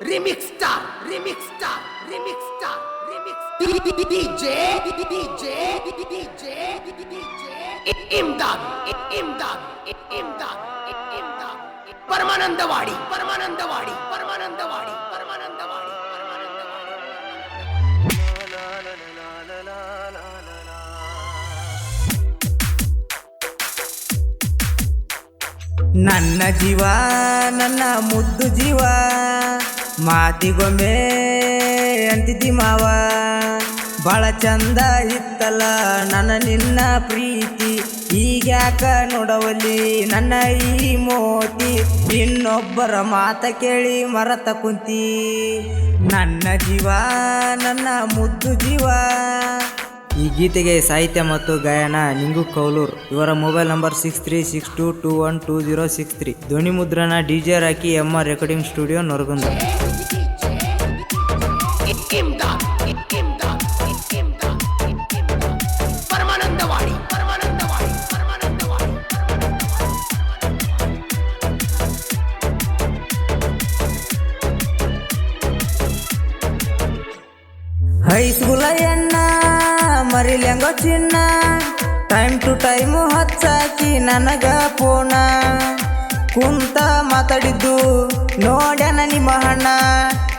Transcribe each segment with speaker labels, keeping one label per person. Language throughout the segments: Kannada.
Speaker 1: Remix star, remix star, remix star, remix DJ, DJ, DJ, DJ, इमदाद, इमदाद, इमदाद, इमदाद, परमानंदवाडी परमानंदवाडी परमानंदवाडी परमानंदवाडी परमानंदवाडी
Speaker 2: ನನ್ನ ಜೀವ ನನ್ನ ಮುದ್ದು ಜೀವ ಮಾತಿಗೊಮ್ಮೆ ಅಂತಿದ್ದಿ ಮಾವ. ಭಾಳ ಚಂದ ಇತ್ತಲ್ಲ ನನ್ನ ನಿನ್ನ ಪ್ರೀತಿ. ಈಗ್ಯಾಕ ನೋಡವಲ್ಲಿ ನನ್ನ ಈ ಮೋತಿ. ಇನ್ನೊಬ್ಬರ ಮಾತ ಕೇಳಿ ಮರತ ಕುಂತಿ. ನನ್ನ ಜೀವ, ನನ್ನ ಮುದ್ದು ಜೀವ. ಈ ಗೀತೆಗೆ ಸಾಹಿತ್ಯ ಮತ್ತು ಗಾಯನ ನಿಂಗು ಕೌಲೂರ್. ಇವರ mobile number six three six two two one two zero six three. ಧ್ವನಿ ಮುದ್ರಣ D
Speaker 1: J Rocky M R recording studio Naragund.
Speaker 2: ಹೈಸ್ಕೂಲ ಎಣ್ಣ ಮರಿಲ್ಯಂಗೋ ಚಿನ್ನ ಟೈಮ್ ಟು ಟೈಮು ಹಚ್ಚಾಕಿ ನನಗ ಪೋಣ ಕುಂತ ಮಾತಾಡಿದ್ದು ನೋಡ್ಯಾನ ನಿಮ್ಮ ಹಣ್ಣ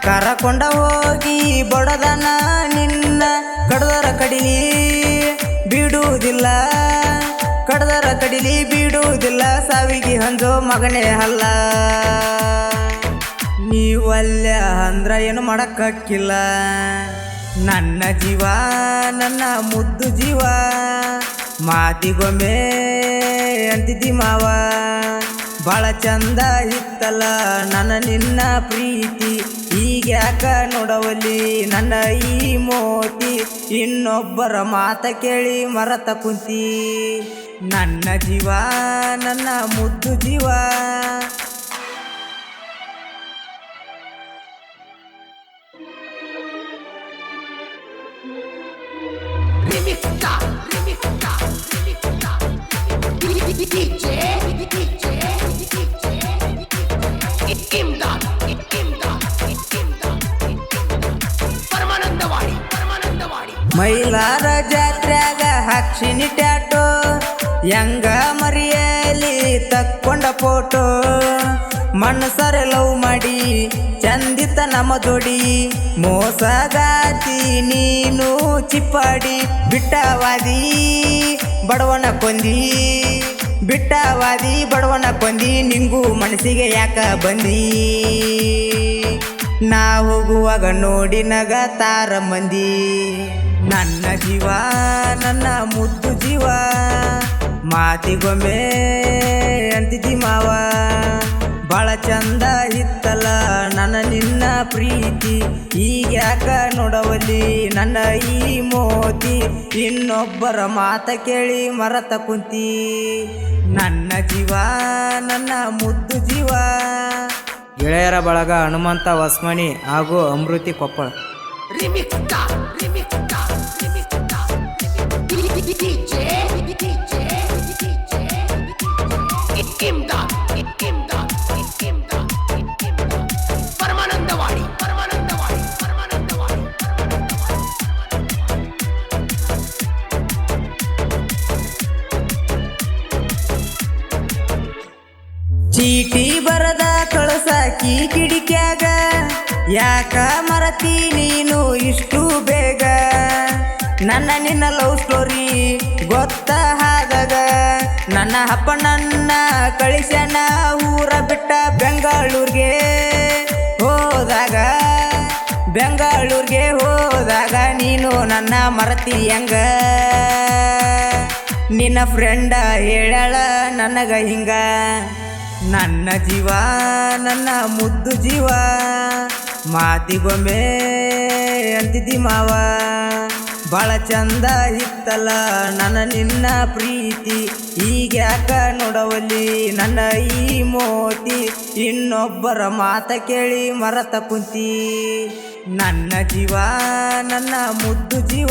Speaker 2: ಕರಕೊಂಡ ಹೋಗಿ ಬಡದನ ನಿನ್ನ ಕಡದರ ಕಡಿಲಿ ಬಿಡುವುದಿಲ್ಲ ಕಡದರ ಕಡಿಲಿ ಬಿಡುವುದಿಲ್ಲ ಸಾವಿಗೆ ಹಂಜೋ ಮಗನೇ ಅಲ್ಲ ನೀವಲ್ಲ ಅಂದ್ರ ಏನು ಮಾಡಕ್ಕಾಕಿಲ್ಲ ನನ್ನ ಜೀವ, ನನ್ನ ಮುದ್ದು ಜೀವ. ಮಾತಿಗೊಮ್ಮೆ ಅಂತಿದ್ದಿ ಮಾವ. ಭಾಳ ಚಂದ ಇತ್ತಲ್ಲ ನನ್ನ ನಿನ್ನ ಪ್ರೀತಿ. ಈಗ್ಯಾಕ ನೋಡವಲ್ಲಿ ನನ್ನ ಈ ಮೋತಿ. ಇನ್ನೊಬ್ಬರ ಮಾತ ಕೇಳಿ ಮರತ ಕುಂತಿ. ನನ್ನ ಜೀವ, ನನ್ನ ಮುದ್ದು ಜೀವ. ಮೈಲಾರ ಜಾತ್ರ್ಯಾಗ ಹಾಕ್ಸಿನಿ ಟ್ಯಾಟೋ ಹೆಂಗ ಮರಿಯಲಿ ತಕ್ಕೊಂಡ ಫೋಟೋ. ಮಣ್ಣು ಲವ್ ಮಾಡಿ, ಚಂದಿತ ನಮ್ಮ ಜೋಡಿ. ಮೋಸಗಾತಿ ನೀನು ಚಿಪ್ಪಾಡಿ, ಬಿಟ್ಟವಾದಿ ಬಡವನ ಕೊಂದಿ. ಬಿಟ್ಟವಾದಿ ಬಡವನ ಕೊಂದಿ, ನಿಂಗೂ ಮನಸ್ಸಿಗೆ ಯಾಕ ಬಂದಿ? ನಾ ಹೋಗುವಾಗ ನೋಡಿ ನಗ ತಾರ ಮಂದಿ. ನನ್ನ ಜೀವ ನನ್ನ ಮುದ್ದು ಜೀವ. ಮಾತಿಗೊಮ್ಮೆ ಅಂತಿದ್ದಿ ಮಾವ. ಭಾಳ ಚಂದ ಇತ್ತಲ್ಲ ನನ್ನ ನಿನ್ನ ಪ್ರೀತಿ. ಈಗ ಯಾಕ ನೋಡವಲ್ಲಿ ನನ್ನ ಈ ಮೋತಿ? ಇನ್ನೊಬ್ಬರ ಮಾತ ಕೇಳಿ ಮರತ ಕುಂತಿ. ನನ್ನ ಜೀವ ನನ್ನ ಮುದ್ದು ಜೀವ. ಗೆಳೆಯರ ಬಳಗ ಹನುಮಂತ ವಸ್ಮಣಿ ಹಾಗೂ ಅಮೃತಿ ಕೊಪ್ಪಳ. ಚೀಟಿ ಬರದ ಕಳಸಾಕಿ ಕಿಡಿಕ್ಯಾಗ ಯಾಕ ಮರತಿ ನೀನು ಇಷ್ಟು ಬೇಗ? ನನ್ನ ನಿನ್ನ ಲವ್ ಸ್ಟೋರಿ ಗೊತ್ತ ಹಾಗಾಗ, ನನ್ನ ಹಪ್ಪ ನನ್ನ ಕಳಿಸ್ಯಾನ ಊರ ಬಿಟ್ಟ ಬೆಂಗಳೂರಿಗೆ ಹೋದಾಗ ಬೆಂಗಳೂರಿಗೆ ಹೋದಾಗ ನೀನು ನನ್ನ ಮರತಿ ಹೆಂಗ? ನಿನ್ನ ಫ್ರೆಂಡ ಹೇಳ ನನಗ ಹಿಂಗ. ನನ್ನ ಜೀವ, ನನ್ನ ಮುದ್ದು ಜೀವ. ಮಾತಿಗೊಮ್ಮೆ ಅಂತಿದ್ದಿ ಮಾವ. ಭಾಳ ಚಂದ ಇತ್ತಲ್ಲ ನನ್ನ ನಿನ್ನ ಪ್ರೀತಿ. ಈಗ್ಯಾಕ ನೋಡವಲ್ಲಿ ನನ್ನ ಈ ಮೋತಿ. ಇನ್ನೊಬ್ಬರ ಮಾತ ಕೇಳಿ ಮರತ ಕುಂತಿ. ನನ್ನ ಜೀವ, ನನ್ನ ಮುದ್ದು ಜೀವ.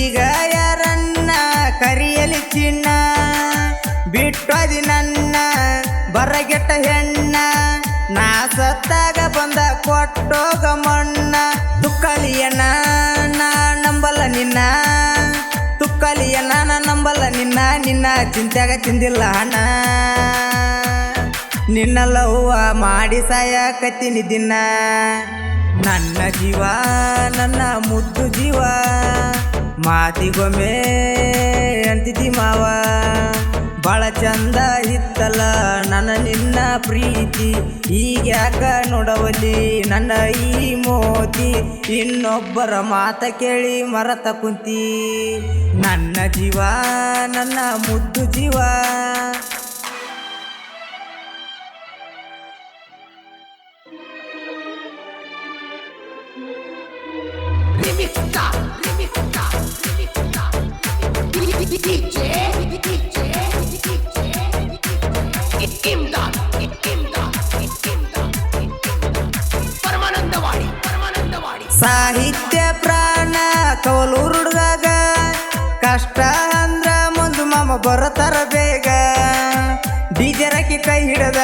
Speaker 2: ಈಗ ಯಾರನ್ನ ಕರಿಯಲಿ ಚಿನ್ನ? ಬಿಟ್ಟೋದಿ ನನ್ನ ಬರಗೆಟ್ಟ ಹೆಣ್ಣ. ನಾ ಸತ್ತಾಗ ಬಂದ ಕೊಟ್ಟೋಗ ಮಣ್ಣ. ತುಕ್ಕಲಿಯನ ನಾ ನಂಬಲ್ಲ ನಿನ್ನ. ತುಕ್ಕಲಿಯನ ನಾ ನಂಬಲ್ಲ ನಿನ್ನ. ನಿನ್ನ ಚಿಂತ್ಯಾಗ ತಿಂದಿಲ್ಲ ಹಣ ನಿನ್ನ ಲವ್ವ ಮಾಡಿ ಸಾಯಕತ್ತೀನಿ ದಿನ. ನನ್ನ ಜೀವ, ನನ್ನ ಮುದ್ದು ಜೀವ. ಮಾತಿಗೊಮ್ಮೆ ಅಂತಿದ್ದಿ ಮಾವ. ಭಾಳ ಚಂದ ಇತ್ತಲ್ಲ ನನ್ನ ನಿನ್ನ ಪ್ರೀತಿ. ಈಗ ಯಾಕ ನೋಡವಲಿ ನನ್ನ ಈ ಮೋತಿ. ಇನ್ನೊಬ್ಬರ ಮಾತ ಕೇಳಿ ಮರತ ಕುಂತಿ. ನನ್ನ ಜೀವ ನನ್ನ ಮುದ್ದು ಜೀವ.
Speaker 1: Remixta,
Speaker 2: ಬರತಾರ ಬೇಗ. ಡಿಜೆ ರಾಕಿ ಕೈ ಹಿಡದ,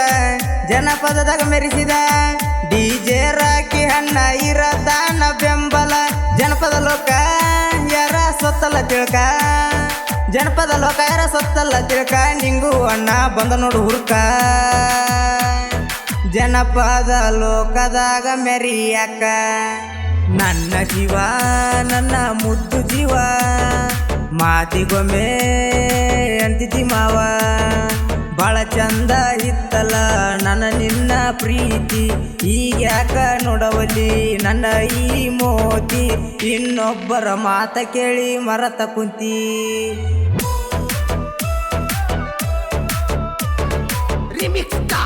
Speaker 2: ಜನಪದದಾಗ ಮೆರೆಸಿದ. ಡಿಜೆ ರಾಕಿ ಹಣ್ಣ ಇರದಾನ ಬೆಂಬಲ, ಜನಪದ ಲೋಕ ಯಾರ ಸೊತ್ತಲ್ಲ ತಿಳ್ಕ. ಜನಪದ ಲೋಕ ಯಾರ ಸೊತ್ತಲ್ಲ ತಿಳ್ಕ, ನಿಂಗು ಅಣ್ಣ ಬಂದ ನೋಡು ಹುಡುಕ. ಜನಪದ ಲೋಕದಾಗ ಮೆರಿಯಾಕ, ನನ್ನ ಜೀವ, ನನ್ನ ಮುದ್ದು ಜೀವ. ಮಾತಿಗೊಮ್ಮೆ ಅಂತಿದ್ದಿ ಮಾವ. ಭಾಳ ಚಂದ ಇತ್ತಲ್ಲ ನನ್ನ ನಿನ್ನ ಪ್ರೀತಿ. ಈಗ್ಯಾಕ ನೋಡವಲ್ಲಿ ನನ್ನ ಈ ಮೋತಿ. ಇನ್ನೊಬ್ಬರ ಮಾತ ಕೇಳಿ ಮರತ ಕುಂತಿ.
Speaker 1: Remixta,